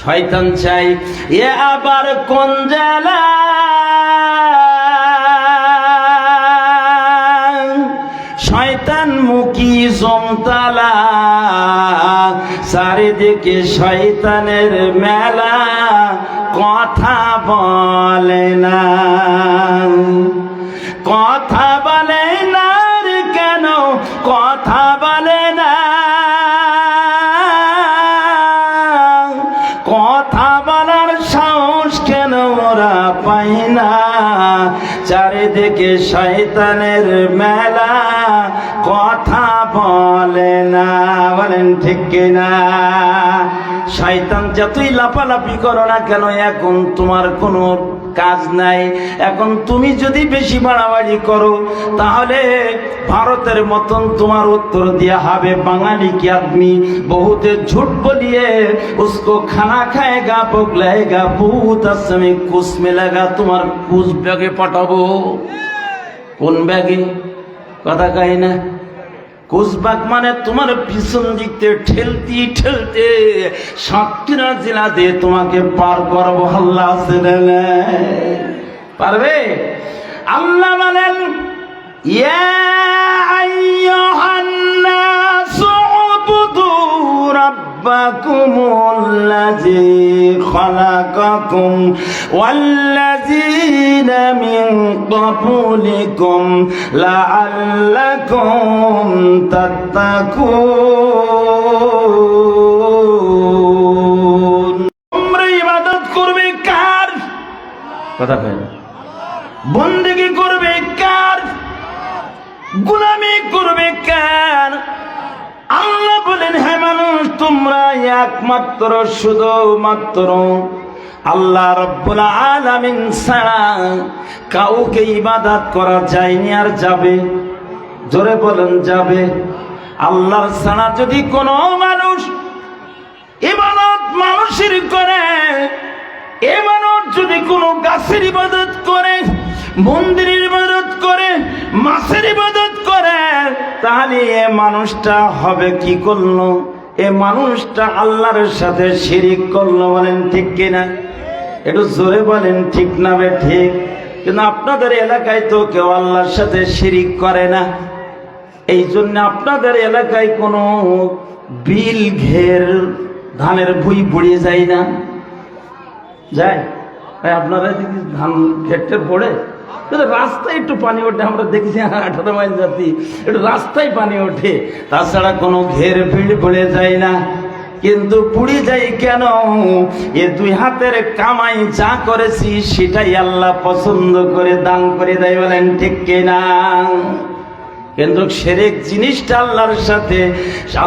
শয়তান চাই, এ আবার কোন জেলা শয়তান মুখী জমতালা, চারিদিকে শয়তানের মেলা, কথা বলে না। কথা বলে চারিদিকে শয়তানের মেলা। কথা বলে না, বলেন ঠিক কিনা? শয়তান যতই লাফালাফি করো না কেন, এখন তোমার কোনো কাজ নাই। এখন তুমি যদি বেশি বাড়াবাড়ি করো, তাহলে ভারতের মতন তোমার উত্তর দিয়া হবে বাঙালি কি আদমি? বহুতে ঝুট বলিয়ে, উসকো খানা খায়গা পোকলায়গা বহুত আসামি কুস মেলাগা, তোমার কুস ব্যাগে পাঠাবো। কোন ব্যাগে? কথা কাহিনা কুচবাগ মানে তোমার পিছন দিক থেকে ঠেলতি ঠেলতে সাতক্ষীরা জেলা দিয়ে তোমাকে পার করব, আল্লাহ আছে পারবে? আল্লাহ বলেন, ইয়া রাব্বাকুমুল্লাযী খালাকাকুম ওয়াল্লাযীনা মিন ক্বাবলিকুম লাআল্লাকুম তাত্তাকুন তোমরা ইবাদত করবে কার? কথা কয় বন্দেগি করবে কার? গুলামি করবে কার? আল্লাহ বলেন হ্যাঁ মানুষ, তোমরা একমাত্র শুধু মাত্র আল্লাহ রব্বুল আলামিন ছাড়া কাউকে ইবাদত করা যায়নি আর যাবে। জোরে বলেন, যাবে। আল্লাহর ছাড়া যদি কোনো মানুষ ইবাদত মানুষের করে এমানত যদি কোনো গাছের ইবাদত করে, মন্দিরের ইবাদত করে, মাছের ইবাদত করে, তাহলে এ মানুষটা হবে কি করল? এ মানুষটা আল্লাহর সাথে শিরিক করল বলেন ঠিক কিনা? একটু জোরে বলেন ঠিক না বে ঠিক? কিন্তু আপনাদের এলাকায় তো কেউ আল্লাহর সাথে শিরিক করে না। এই জন্য আপনাদের এলাকায় কোনো বিল, ঘের, ধানের ভুই বুড়িয়ে যায় না? যায়? আপনারা যদি ধান, ঘেরটের পড়ে? রাস্তায় একটু পানি ওঠে, আমরা দেখছি আঠারো মাইল যাচ্ছি একটু রাস্তায় পানি ওঠে, তাছাড়া কোনো ঘের ভিড় পড়ে যায় না। কিন্তু পুড়ি যাই কেন? এ দুই হাতের কামাই যা করেছি, সেটাই আল্লাহ পছন্দ করে, দান করে দেয় বলেন, ঠিক কিনা? কিন্তু সেরেক জিনিসটা আল্লাহর সাথে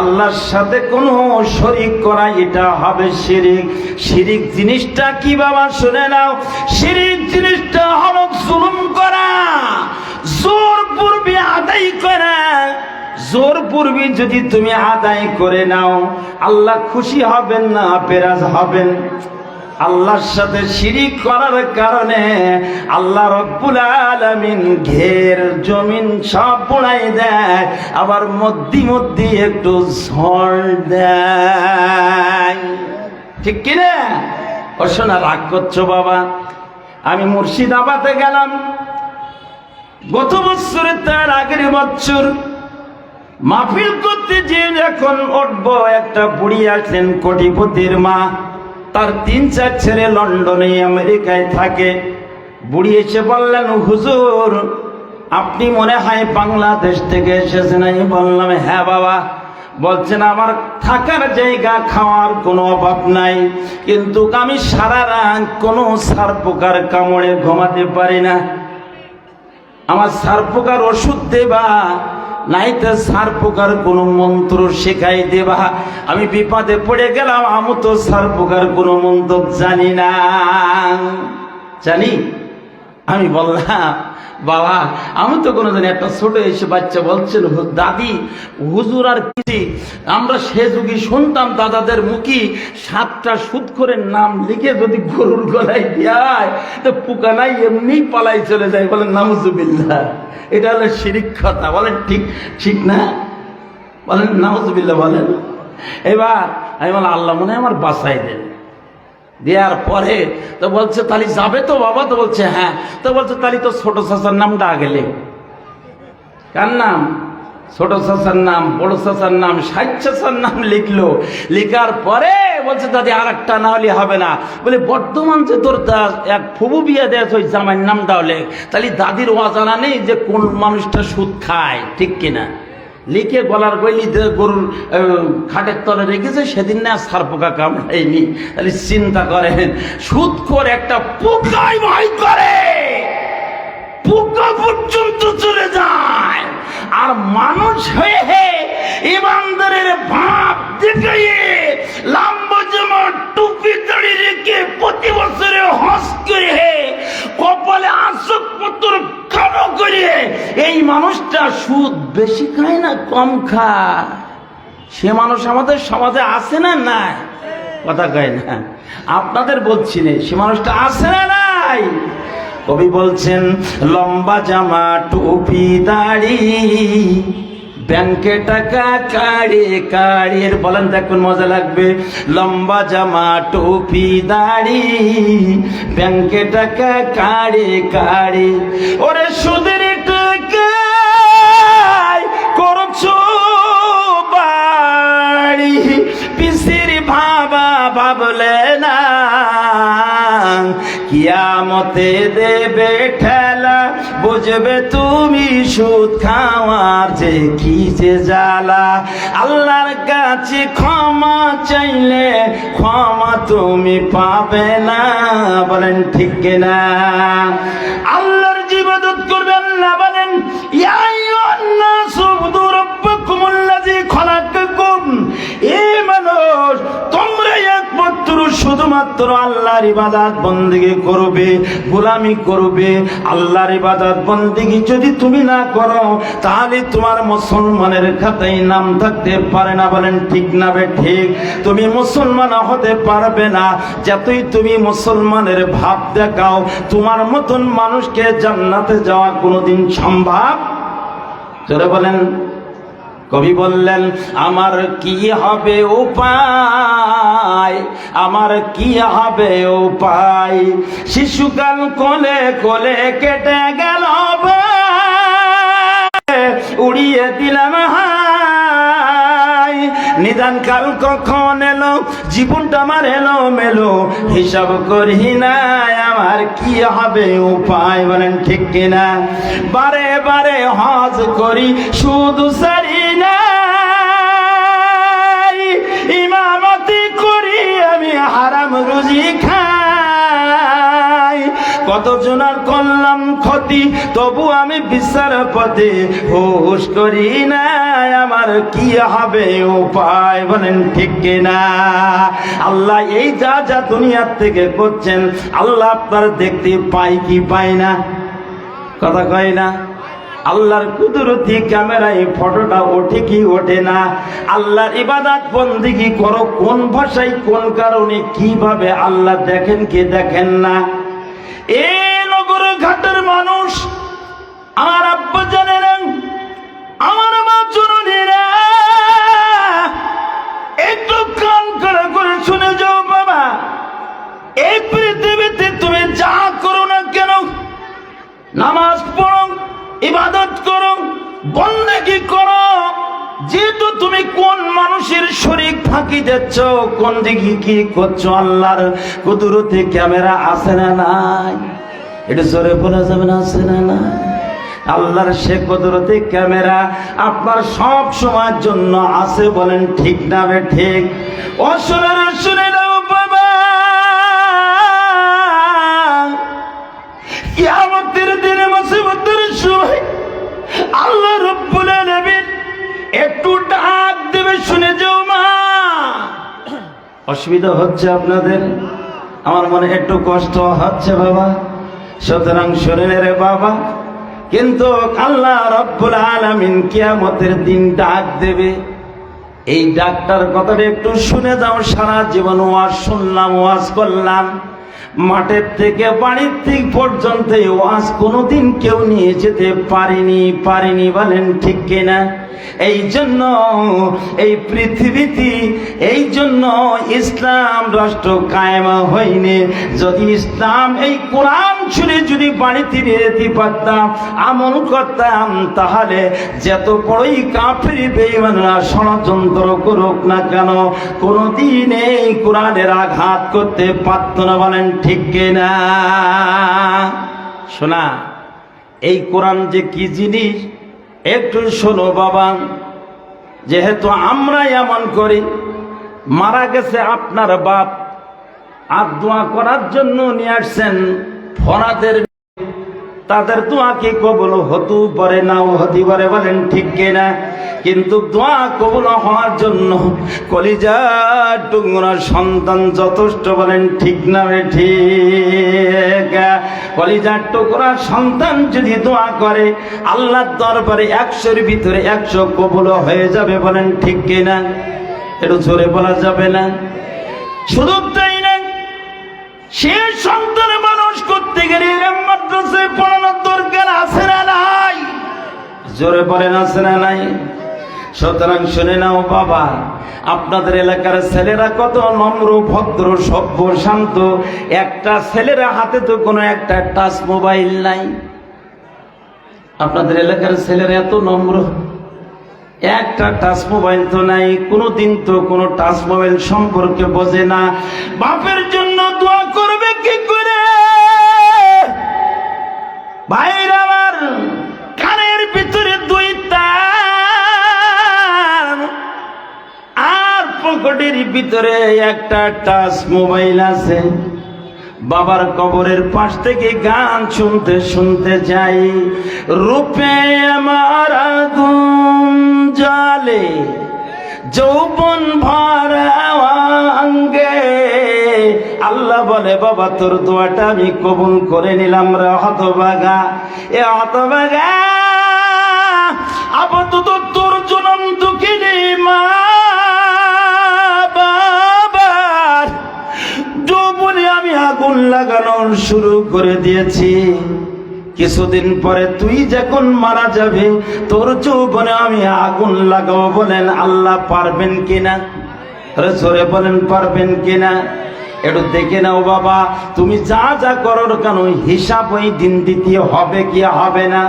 আল্লাহর সাথে কোনো শরিক করা, এটা হবে শিরিক। শিরিক জিনিসটা কি বাবা, শুনে নাও। শিরিক জিনিসটা হলো জুলুম করা। জোর পূর্বে আদায় করা। জোর পূর্বে যদি তুমি আদায় করে নাও, আল্লাহ খুশি হবেন না, পেরাজ হবেন। আল্লাহর সাথে শিরিক করার কারণে আল্লাহ রব্বুল আলামিন ঘের জমিন সব পোড়াই দেয়, আবার মধ্যে মধ্যে একটু ঝড় দেয়। ঠিক কিনা? ও শোনা রাগ করছ বাবা। আমি মুর্শিদাবাদে গেলাম। গত বছরে তার আগের বছর মাহফিল করতে যে যখন উঠবো, একটা বুড়ি আসলেন কোটিপতির মা। তার তিন, চার ছেলে লন্ডনে, আমেরিকায় থাকে। বুড়ি এসে বললেন, হুজুর, আপনি মনে হয় বাংলাদেশ থেকে এসেছেন? আমি বললাম হ্যাঁ বাবা। বলছেন, আমার থাকার জায়গা খাওয়ার কোনো অভাব নাই। কিন্তু আমি সারা রাত কোনো সার পোকার কামড়ে ঘুমাতে পারি না। আমার সার পোকার ওষুধ দেবা। নাইতে সার পোকার কোনো মন্ত্র শেখাই দেবা। আমি বিপদে পড়ে গেলাম, আমি তো সার পোকার কোনো মন্ত্র জানি না। জানি? আমি বললাম বাবা, আমি তো কোনো জানি একটা ছোট এসে বাচ্চা বলছেন দাদি, হুজুর আর কি? আমরা সে যুগে শুনতাম দাদাদের মুখী সাতটা করে নাম লিখে যদি গরুর গলায় দেয়, তো পোকা নাই এমনি পালাই চলে যায়। বলেন নামজুবিল্লাহ এটা হলো শিরিক কথা। বলেন, ঠিক ঠিক না? বলেন নামজুবিল্লাহ বলেন। এবার আমি বললাম, আল্লাহ মনে আমার বাসায় দেন। দেওয়ার পরে তো বলছে তাহলে যাবে তো বাবা? তো বলছে হ্যাঁ। তো বলছে তাহলে তো ছোট চাচার নামটা আগে লেখ। কার নাম? ছোট চাচার নাম, বড় চাচার নাম ষাট চাচার নাম লিখলো। লেখার পরে বলছে, দাদি আর একটা না হলে হবে না। বলে, বর্তমান যে তোর এক ফুবু বিয়া দেয় ওই জামাইয়ের নামটাও লেখ। তাহলে দাদির অজানা নেই যে কোন মানুষটা সুদ খায়, ঠিক কিনা? লিখে গলার গলি গরুর খাটের তলে রেখেছে, সেদিন না সার পোকা কামড়ায়নি। তাহলে চিন্তা করেন সুদ করে একটা পোকাই ভয় করে। পোকা পর্যন্ত চলে যায়। আর মানুষ হয়ে হে, ইমানদারের ভাব দেখাইয়ে লম্বা জামা টুপি দাড়ি রেখে প্রতি বছরে হস করে কপালে আসক পত্র কালো করে এই মানুষটা সুদ বেশি খায় না, কম খায়। সে মানুষ আমাদের সমাজে আছে না নাই? কথা কয় না। আপনাদের বলছি না, সে মানুষটা আছে না নাই? কবি বলছেন, লম্বা জামা, টুপি, দাড়ি। ব্যাংকে টাকা কাড়ে, কাড়ি। বলেন দেখুন মজা লাগবে। লম্বা জামা, টুপি, দাড়ি। ব্যাংকে টাকা কাড়ে, কাড়ি। ওরে সুদের টাকায় করছ না। কিয়ামতে দেবে ঠেলা বুঝবে তুমি সুদ খাওয়ার যে কি যে জ্বালা। আল্লাহর কাছে ক্ষমা চাইলে ক্ষমা তুমি পাবে না। বলেন ঠিক না আল্লাহর জীবদত করবেন না বলেন, ইয়া আইয়ুহান নাসু উবুদু রাব্বাকুমুল্লাযী খলাকাকুম। এ মানুষ তোমরা একমাত্র, শুধুমাত্র আল্লাহর ইবাদত বন্দেগী করবে, গোলামি করবে, আল্লাহর ইবাদত বন্দেগী যদি তুমি না করো, তাহলে তোমার মুসলমানের খাতায় নাম থাকতে পারে না বলেন ঠিক না বে ঠিক? তুমি মুসলমান হতে পারবে না, যতই তুমি মুসলমানের ভাব দেখাও, তোমার মতন মানুষকে জান্নাতে যাওয়া কোনোদিন সম্ভব? জোরে বলেন। কবি বললেন, আমার কি হবে উপায়? আমার কি হবে উপায়? শিশুকাল কোলে কোলে কেটে গেল উড়িয়ে দিলাম নিদান কাল কখন এলো? জীবনটা আমার এলো মেলো হিসাব করি না, আমার কি হবে উপায়? বলেন ঠিক কিনা? বারে বারে হজ করি, শুধু সারি কত জনার করলাম ক্ষতি, তবু আমি বিচার পথে হুশ করি না। আমার কি হবে উপায় বলেন ঠিক কিনা? আল্লাহ এই যা যা দুনিয়ার থেকে করছেন, আল্লাহ আপনার দেখতে পাই কি পাই না? কথা কয় না? আল্লাহর কুদরতি ক্যামেরায় ফটোটা ওঠে কি ওঠে না? আল্লাহর ইবাদত বন্দিগি করো? কোন ভাষায়, কোন কারণে কীভাবে আল্লাহ দেখেন কি দেখেন না? এ নগর ঘাটের মানুষ। আমার আব্বা জানেন আমার মা জননীরা। একটু কান করে করে শুনে যাও বাবা। এই পৃথিবীতে তুমি যা করো না কেন? নামাজ পড়ো, ইবাদত করো, বন্দেগি করো। যেহেতু তুমি কোন মানুষের শরীর ফাঁকি দিচ্ছ, কোন দিকে কি করছ আল্লাহর কুদরতি ক্যামেরা আছে না নাই? এটা জোরে বলা যাবে না, আছে না না? আল্লাহর সে কুদরতি ক্যামেরা আপনার সব সময়ের জন্য আছে বলেন ঠিক না বে ঠিক? অসুরের শুনে নাও বাবা। কিয়ামতের দিনে মুসিবতের সময় আল্লাহ রব্বুল আলামিন একটু ডাক দেবে, শুনে যাও মা। অসুবিধা হচ্ছে আপনাদের? আমার মনে একটু কষ্ট হচ্ছে বাবা। সুতরাং শরীরের বাবা, কিন্তু আল্লাহ রব্বুল আলামিন কিয়ামতের দিন ডাক দেবে। এই ডাক্তার কথাটা একটু শুনে যাও, সারা জীবন ওয়াজ শুনলাম, ওয়াজ করলাম। মাঠের থেকে বাড়ির থেকে পর্যন্ত ওয়াজ কোনোদিন কেউ নিয়ে যেতে পারেনি পারেনি বলেন ঠিক কিনা? এই জন্য, এই পৃথিবীতে, এই জন্য ইসলাম রাষ্ট্র কায়েম হয়নি। যদি ইসলাম এই কোরআন ছুড়ে যদি বাড়িতে রেতে পারতাম, আমল করতাম, তাহলে যত বড়ই কাফের বেইমানরা ষড়যন্ত্র করুক না কেন, কোনোদিন এই কোরআনের আঘাত করতে পারত না বলেন ঠিক কিনা? শোনা, এই কোরআন যে কি জিনিস? একটু শোনো বাবা, যেহেতু আমরা এমন করি, মারা গেছে আপনার বাপ, আর দোয়া করার জন্য নিয়ে আসছেন ফরাদের তাদের দোয়া কি কবল হতু পারে নাও হতি পারে বলেন, ঠিক কিনা? কিন্তু দোয়া কবল হওয়ার জন্য কলিজা টুকরা সন্তান যথেষ্ট বলেন, ঠিক না ঠিক? কলিজার টুকরা সন্তান যদি দোয়া করে, আল্লাহর দরবারে একশোর ভিতরে একশো কবল হয়ে যাবে বলেন, ঠিক কিনা? একটু জোরে বলা যাবে না? শুধু তাই না, সে সন্তান মাদ্রাসায় পড়ানোর দরকার আছে না নাই? জোরে পড়েন আছে না নাই? সুতরাং শুনে নাও বাবা, আপনাদের এলাকার ছেলেরা কত নম্র, ভদ্র, সভ্য, শান্ত। একটা ছেলের হাতে তো কোনো একটা টাচ মোবাইল নাই। আপনাদের এলাকার এত নম্র, একটা টাচ মোবাইল তো নাই, কোনোদিন তো কোনো টাচ মোবাইল সম্পর্কে বোঝে না। বাপের জন্য দোয়া করবে, কি করে ভাইরা আমার কানের ভিতরে দুই তার আর পকেটের ভিতরে একটা টাচ মোবাইল আছে। বাবার কবরের পাশ থেকে গান শুনতে শুনতে যাই। রূপে আমার আগুন জালে যৌবন ভারাঙ্গে আল্লাহ বলে, বাবা, তোর দোয়াটা আমি কবুল করে নিলাম রে হতবাগা। এ হতবাগা, আপাতত তোর জনম দুঃখিনী মা আমি আগুন লাগানো শুরু করে দিয়েছি। কিছুদিন পরে তুই যখন মারা যাবে, তোর চৌবনে আমি আগুন লাগাবো বলেন, আল্লাহ পারবেন কিনা? জোরে বলেন, পারবেন কিনা? একটু দেখে নাও বাবা, তুমি যা যা করোর কেন, হিসাব ওই দিন দিতে হবে কি হবে না?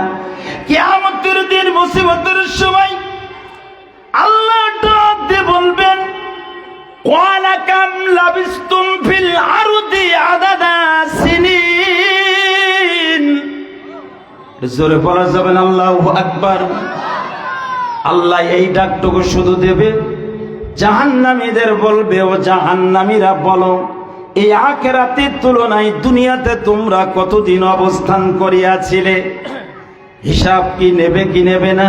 কে দিন, মুসিবতের সময় আল্লাহ ডাক দিয়ে বলবেন কোয়ালাকাম কাম ফিল আরুদি আদাদা সিনী জোরে বলা যাবেন আল্লাহ আকবার। আল্লাহ এই ডাকটুকু শুধু দেবে, জাহান্নামীদের বলবে, ও জাহান্নামীরা বলো, এই আখেরাতের তুলনায় দুনিয়াতে তোমরা কতদিন অবস্থান করিয়াছিলে? হিসাব কি নেবে কি নেবে না?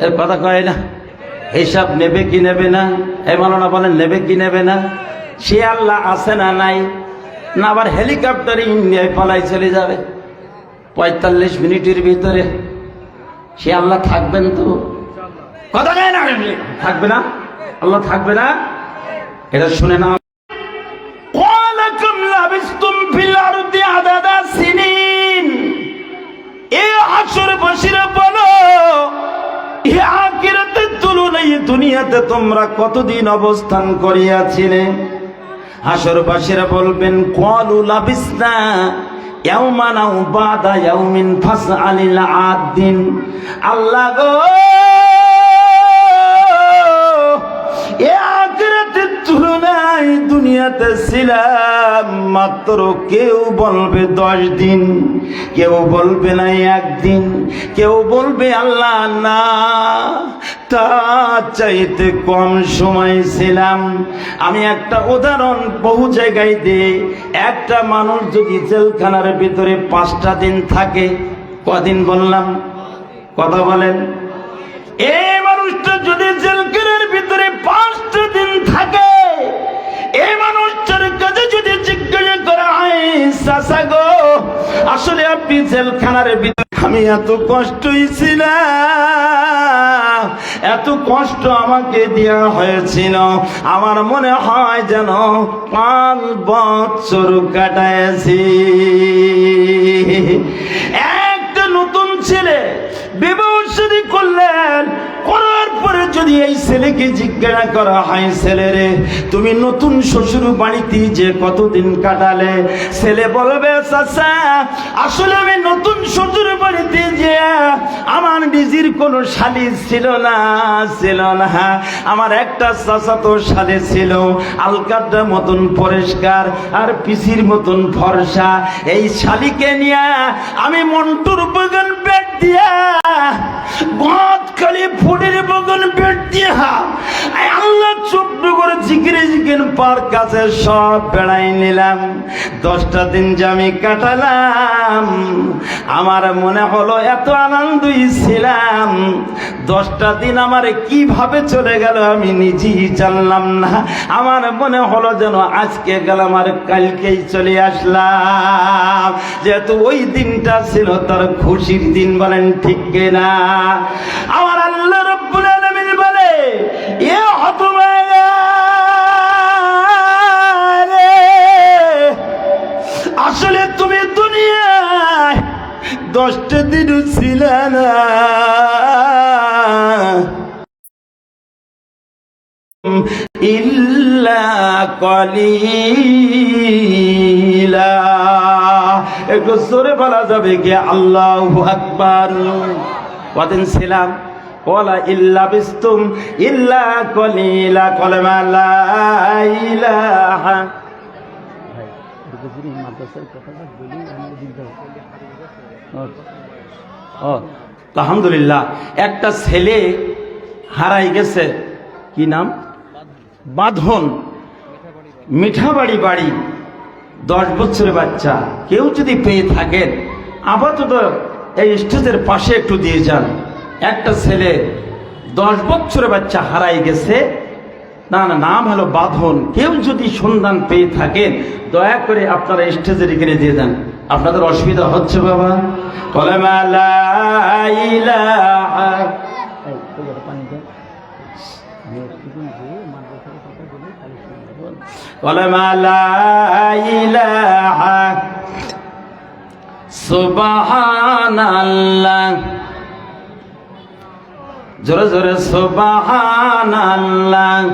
এর কথা কয় না। হিসাব নেবে কি নেবে না? এই মালানা বলেন, নেবে কি নেবে না? সে আল্লাহ আছে না নাই? না আবার হেলিকপ্টারে ইন্ডিয়ায় পালাই চলে যাবে। পঁয়তাল্লিশ মিনিটের ভিতরে। সে আল্লাহ থাকবেন তো? কথা যায় না থাকবে না? আল্লাহ থাকবে না? এটা শুনে না দুনিয়াতে তোমরা কতদিন অবস্থান করিয়াছিলে? বলবেন না আল্লাহ গো! দুনিয়াতে ছিলাম, মাত্র কেউ বলবে দশ দিন, কেউ বলবে না একদিন, কেউ বলবে আল্লাহ না। চাইতে কম সময় ছিলাম। আমি একটা উদাহরণ বহু জায়গায় দিই, একটা মানুষ যদি জেলখানার ভিতরে পাঁচটা দিন থাকে, কদিন বললাম? কথা বলেন? এই মানুষটা যদি জেলখানার ভিতরে আপনি জেলখানার ভিতরে আমি এত কষ্টই ছিলাম। এত কষ্ট আমাকে দেওয়া হয়েছিল। আমার মনে হয় যেন পাঁচ বছর কাটাইছি একটা নতুন ছেলে বিবাহ করলেন। করার যদি এই ছেলেকে জিজ্ঞাসা করা হয় ছেলে রে তুমি নতুন শ্বশুর বাড়িতে যে কতদিন কাটালে? ছেলে বলবে, চাচা, আসলে আমি নতুন শ্বশুর বাড়িতে যে আমার নিজের কোনো শালি ছিল না ছিল না। আমার একটা চাচা তো শালি ছিল আলকাটা মতন পরিষ্কার আর পিসির মতন ফর্সা। এই শালিকে নিয়ে আমি মন্টুর বাগান বেড দিয়া বদ খালি ফুটের বাগান আমার মনে হলো এত আনন্দই ছিলাম। দশটা দিন আমার কীভাবে চলে গেল আমি নিজেই জানলাম না। আমার মনে হলো যেন আজকে গেলাম আর কালকেই চলে আসলাম। যেহেতু ওই দিনটা ছিল তার খুশির দিন বলেন ঠিক না আমার আসলে তুমি দুনিয়ায় দশটা দিন ছিল না। ইল্লা কলিলা। একটু সরে বলা যাবে কি? আল্লাহ আকবার। কদিন ছিলাম? ওলা ইল্লা বিস্তুম ইল্লা কলিলা কলমা লা ইলাহা। আলহামদুলিল্লাহ, একটা ছেলে হারাই গেছে। কি নাম? বাঁধন। মিঠাবাড়ি বাড়ি। দশ বছরের বাচ্চা। কেউ যদি পেয়ে থাকেন, আপাতত এই স্টেজের পাশে একটু দিয়ে যান। একটা ছেলে দশ বছরের বাচ্চা হারাই গেছে। না না নাম হলো বাঁধন। কেউ যদি সন্ধান পেয়ে থাকেন, দয়া করে আপনারা স্টেজের এখানে দিয়ে দেন। আপনাদের অসুবিধা হচ্ছে বাবা? কলেমা জোরে জোরে সুবহানাল্লাহ,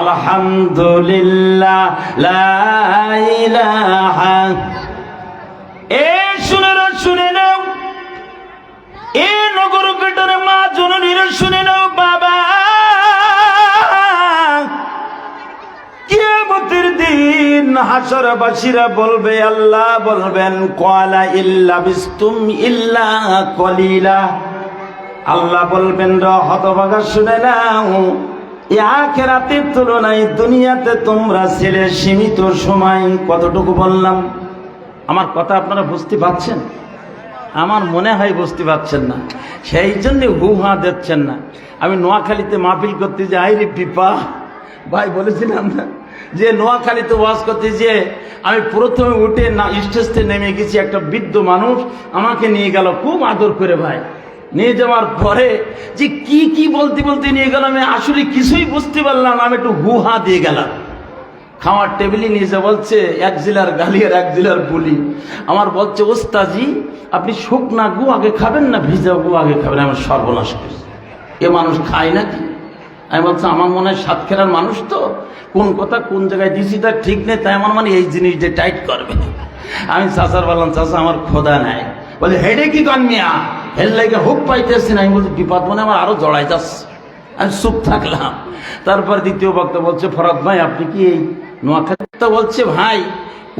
আলহামদুলিল্লাহ, লা এ শুনে নাও শুনে নাও। এ নগর কেটার মা জননীর শুনে নাও, বাবা। কিয়ামতের দিন হাসরবাসীরা বলবে, আল্লাহ বলবেন কলা ইল্লা বিস্তুম ইল্লা কলিলা। আল্লাহ বলবেন হতভাগা শুনে নাও। আখেরাতের তুলনায় দুনিয়াতে তোমরা ছেলে সীমিত সময় কতটুকু বললাম? আমার কথা আপনারা বুঝতে পারছেন? আমার মনে হয় বুঝতে পারছেন না। সেই জন্য হু হা দিচ্ছেন না। আমি নোয়াখালীতে মাহফিল করতে যে আইরে পিপা। ভাই, বলেছিলাম না যে নোয়াখালীতে ওয়াজ করতে যে আমি প্রথমে উঠে না স্টেজতে নেমে গেছি একটা বৃদ্ধ মানুষ আমাকে নিয়ে গেল। খুব আদর করে ভাই। নিয়ে যাওয়ার পরে যে কি কি বলতে বলতে নিয়ে গেলাম আমি আসলে কিছুই বুঝতে পারলাম আমি একটু হু হা দিয়ে গেলাম। খাওয়ার টেবিলে নিয়ে যা বলছে, এক জেলার গালি আর এক জেলার বুলি। আমার বলছে, ওস্তাজি, আপনি শুকনা গু আগে খাবেন না ভিজা গু আগে খাবেন? আমি সর্বনাশ করি এ মানুষ খায় নাকি? আমি বলছি, আমার মনে হয় সাতক্ষীরার মানুষ তো। কোন কথা, কোন জায়গায় দিছি তার ঠিক নেই, তাই আমার মানে এই জিনিসটা টাইট করবে। আমি চাচার বললাম, চাচা, আমার খোদা নাই। বলে, হেডে কি কন মিয়া? হেল লাগে হুক পাইতেছি না। আমি বলছি, বিপদ মনে আমার আরও জড়াই যাচ্ছে। আমি চুপ থাকলাম। তারপর দ্বিতীয় বক্তা বলছে, ফরাদ ভাই, আপনি কি এই নোয়াখালী বলছে? ভাই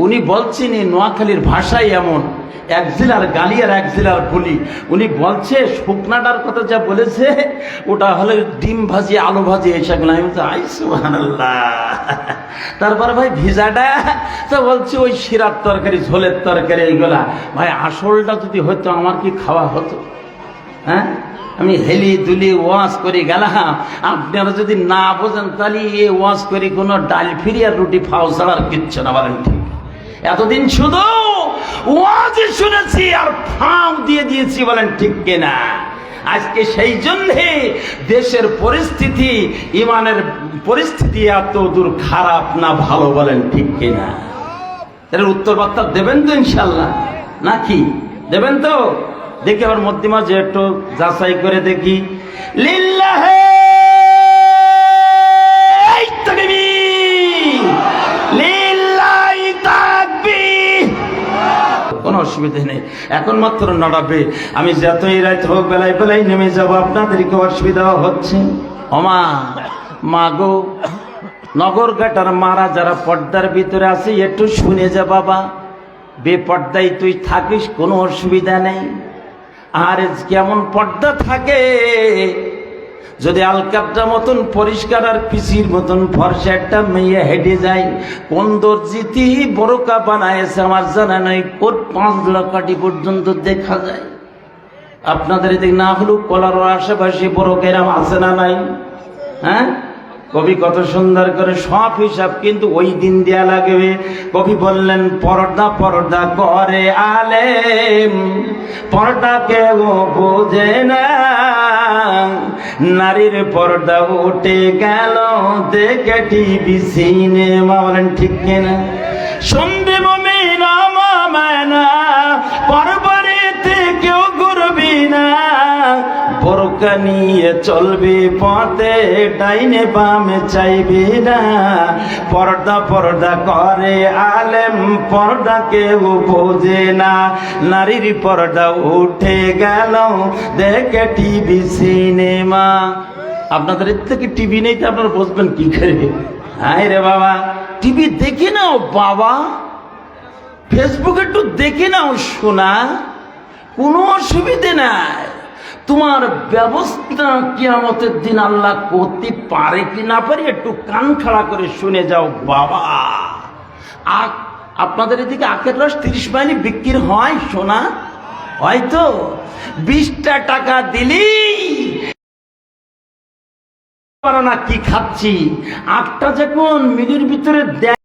উনি বলছেন এই নোয়াখালীর ভাষাই এমন। এক জেলার গালি আর এক জেলার বুলি। উনি বলছে, শুকনাটার কথা যা বলেছে, ওটা হলে ডিম ভাজি, আলু ভাজি এইসবগুলো আমি বলছি, আই সুবহানাল্লাহ। তারপর ভাই ভিজাটা, তো বলছে, ওই শিরার তরকারি, ঝোলের তরকারি, এইগুলা। ভাই, আসলটা যদি হতো আমার কি খাওয়া হতো? হ্যাঁ? আমি হেলি দুলি ওয়াশ করে গেলাম। আপনারা যদি না বোঝেন, তাহলে এ ওয়াশ করে কোনো ডাল ফিরি আর রুটি ফাও ছাড়া আর কিচ্ছু না বলেন ঠিক এতদিন শুধু ওয়াজ শুনেছি আর ফাও দিয়ে দিয়েছি বলেন ঠিক কিনা? আজকে সেই জন্যে দেশের পরিস্থিতি, ইমানের পরিস্থিতি এত দূর খারাপ না ভালো বলেন ঠিক কিনা? এর উত্তর বার্তা দেবেন তো ইনশাল্লাহ। নাকি? দেবেন তো? দেখি আবার মধ্যে মাঝে একটু যাচাই করে দেখি। লিল্লাহে অসুবিধা নেই। এখন মাত্র নড়াবে। আমি যতই রাত হোক বেলায় বেলায় নেমে যাব আপনাদেরকে অসুবিধা হচ্ছে? অমা মা গো, নগর ঘাটার মারা যারা পর্দার ভিতরে আছে, একটু শুনে যা বাবা। বেপর্দায় তুই থাকিস, কোনো অসুবিধা নেই। আর কেমন পর্দা থাকে যদি আলকাপটা মতন পরিষ্কার আর পিসির মতন ফর্সা একটা মেয়ে হেঁটে যায়, কোন দর্জিতি বড়কা বানায়েছে আমার জানা নাই, ওর পাঁচ লাখাটি পর্যন্ত দেখা যায়। আপনাদের এদিকে না হলেও কলার আশেপাশে বড় কেরাম আছে না নাই? হ্যাঁ? কবি কত সুন্দর করে সব হিসাব কিন্তু ওই দিন দেয়া লাগবে। কবি বললেন, পর্দা পর্দা করে আলেম, পর্দা কেউ বোঝে না। নারীর পর্দা উঠে গেল, দেখে টিভি, সিনেমা। বলেন, ঠিক কিনা? শুনবে মমিনা মামানা বোরকা নিয়ে চলবি পথে, ডাইনে বামে চাইবি না। পর্দা পর্দা করে আলেম, পর্দা কেউ বোঝে না। নারীর পর্দা উঠে গেল, দেখে টিভি, সিনেমা। আপনাদের এর থেকে টিভি নেই তো আপনারা বসবেন কি করে? হাই রে বাবা। টিভি দেখে নাও বাবা। ফেসবুক একটু দেখে নাও শোনা কোনো অসুবিধে নাই। তোমার ব্যবস্থা কিয়ামতের দিন আল্লাহ করতে পারে কি না পারে একটু কান খাড়া করে শুনে যাও, বাবা। আখ, আপনাদের এদিকে আখের রস তিরিশ মাইলি বিক্রি হয়, সোনা? হয়তো বিশটা টাকা দিলি পারো না কি খাচ্ছি। আটটা যখন মিডির ভিতরে দেয়